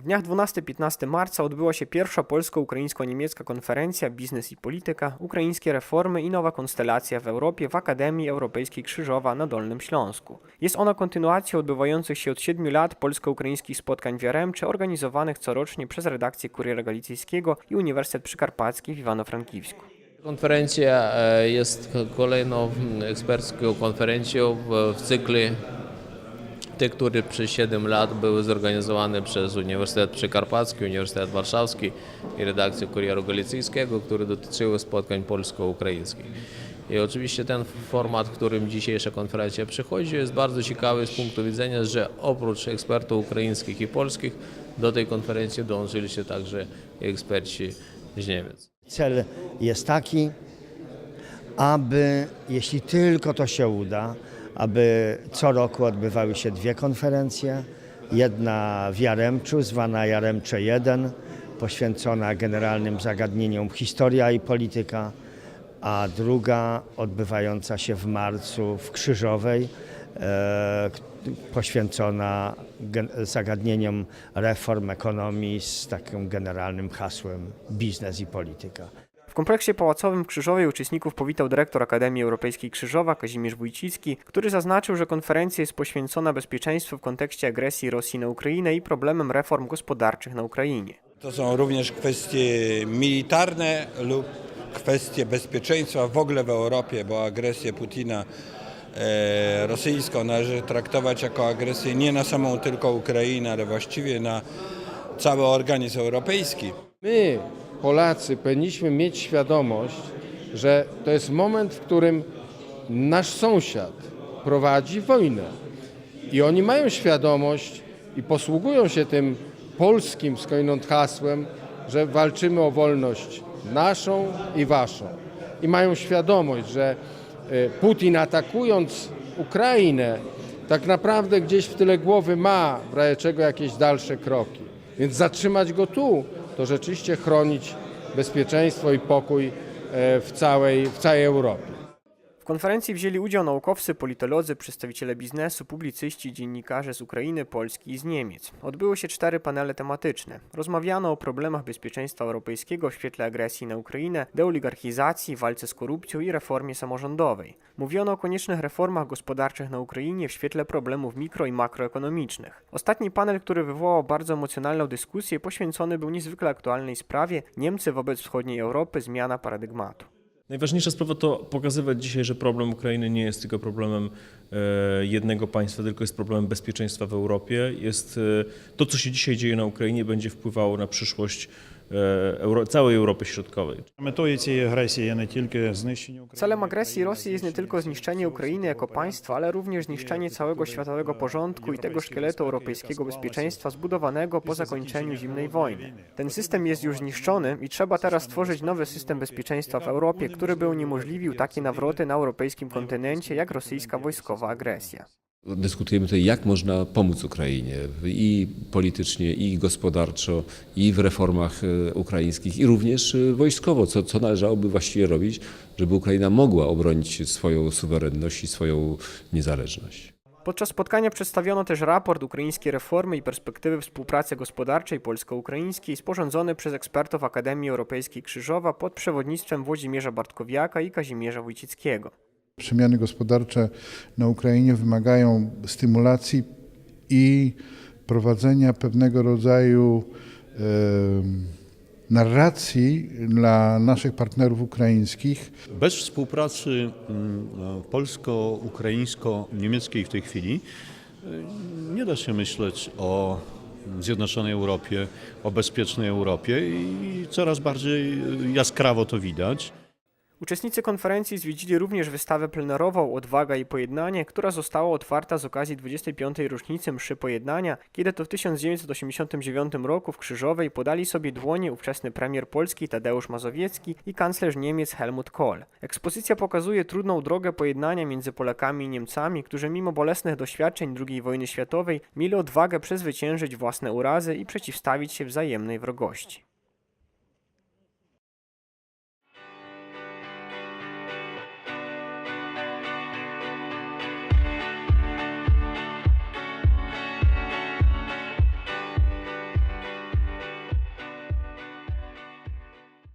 W dniach 12-15 marca odbyła się pierwsza polsko-ukraińsko-niemiecka konferencja Biznes i Polityka, ukraińskie reformy i nowa konstelacja w Europie w Akademii Europejskiej Krzyżowa na Dolnym Śląsku. Jest ona kontynuacją odbywających się od 7 lat polsko-ukraińskich spotkań w Jaremcze organizowanych corocznie przez redakcję Kuriera Galicyjskiego i Uniwersytet Przykarpacki w Iwano-Frankiwsku. Konferencja e, jest kolejną mm, ekspercką konferencją w, w cyklu te, które przez 7 lat były zorganizowane przez Uniwersytet Przykarpacki, Uniwersytet Warszawski i redakcję Kurieru Galicyjskiego, które dotyczyły spotkań polsko-ukraińskich. I oczywiście ten format, w którym dzisiejsza konferencja przychodzi, jest bardzo ciekawy z punktu widzenia, że oprócz ekspertów ukraińskich i polskich do tej konferencji dążyli się także eksperci z Niemiec. Cel jest taki, aby, jeśli tylko to się uda, aby co roku odbywały się dwie konferencje. Jedna w Jaremczu, zwana Jaremcze 1, poświęcona generalnym zagadnieniom historia i polityka, a druga odbywająca się w marcu w Krzyżowej, e, poświęcona zagadnieniom reform ekonomii z takim generalnym hasłem biznes i polityka. W kompleksie pałacowym w Krzyżowej uczestników powitał dyrektor Akademii Europejskiej Krzyżowa Kazimierz Wójcicki, który zaznaczył, że konferencja jest poświęcona bezpieczeństwu w kontekście agresji Rosji na Ukrainę i problemem reform gospodarczych na Ukrainie. To są również kwestie militarne lub kwestie bezpieczeństwa w ogóle w Europie, bo agresję Putina e, rosyjską należy traktować jako agresję nie na samą tylko Ukrainę, ale właściwie na cały organizm europejski. My, Polacy, powinniśmy mieć świadomość, że to jest moment, w którym nasz sąsiad prowadzi wojnę. I oni mają świadomość i posługują się tym polskim skądinąd hasłem, że walczymy o wolność naszą i waszą. I mają świadomość, że e, Putin atakując Ukrainę, tak naprawdę gdzieś w tyle głowy ma w razie czego jakieś dalsze kroki. Więc zatrzymać go tu, to rzeczywiście chronić bezpieczeństwo i pokój e, w całej, w całej Europie. Konferencji wzięli udział naukowcy, politolodzy, przedstawiciele biznesu, publicyści, dziennikarze z Ukrainy, Polski i z Niemiec. Odbyły się cztery panele tematyczne. Rozmawiano o problemach bezpieczeństwa europejskiego w świetle agresji na Ukrainę, deoligarchizacji, walce z korupcją i reformie samorządowej. Mówiono o koniecznych reformach gospodarczych na Ukrainie w świetle problemów mikro i makroekonomicznych. Ostatni panel, który wywołał bardzo emocjonalną dyskusję, poświęcony był niezwykle aktualnej sprawie Niemcy wobec wschodniej Europy, zmiana paradygmatu. Najważniejsza sprawa to pokazywać dzisiaj, że problem Ukrainy nie jest tylko problemem e, jednego państwa, tylko jest problemem bezpieczeństwa w Europie. Jest e, to, co się dzisiaj dzieje na Ukrainie, będzie wpływało na przyszłość całej Europy Środkowej. Метою цієї агресії є не тільки знищення України. Celem agresji Rosji jest nie tylko zniszczenie Ukrainy jako państwa, ale również zniszczenie całego światowego porządku i tego szkieletu europejskiego bezpieczeństwa zbudowanego po zakończeniu zimnej wojny. Ten system jest już zniszczony i trzeba teraz stworzyć nowy system bezpieczeństwa w Europie, który by uniemożliwił takie nawroty na europejskim kontynencie jak rosyjska wojskowa agresja. Dyskutujemy tutaj, jak można pomóc Ukrainie i politycznie, i gospodarczo, i w reformach e, ukraińskich, i również e, wojskowo, co, co należałoby właściwie robić, żeby Ukraina mogła obronić swoją suwerenność i swoją niezależność. Podczas spotkania przedstawiono też raport Ukraińskie reformy i perspektywy współpracy gospodarczej polsko-ukraińskiej sporządzony przez ekspertów Akademii Europejskiej Krzyżowa pod przewodnictwem Włodzimierza Bartkowiaka i Kazimierza Wójcickiego. Przemiany gospodarcze na Ukrainie wymagają stymulacji i prowadzenia pewnego rodzaju em, narracji dla naszych partnerów ukraińskich. Bez współpracy polsko-ukraińsko-niemieckiej w tej chwili y, nie da się myśleć o zjednoczonej Europie, o bezpiecznej Europie i coraz bardziej y, jaskrawo to widać. Uczestnicy konferencji zwiedzili również wystawę plenerową Odwaga i Pojednanie, która została otwarta z okazji 25. rocznicy mszy Pojednania, kiedy to w 1989 roku w Krzyżowej podali sobie dłonie ówczesny premier Polski Tadeusz Mazowiecki i kanclerz Niemiec Helmut Kohl. Ekspozycja pokazuje trudną drogę pojednania między Polakami i Niemcami, którzy mimo bolesnych doświadczeń II wojny światowej mieli odwagę przezwyciężyć własne urazy i przeciwstawić się wzajemnej wrogości.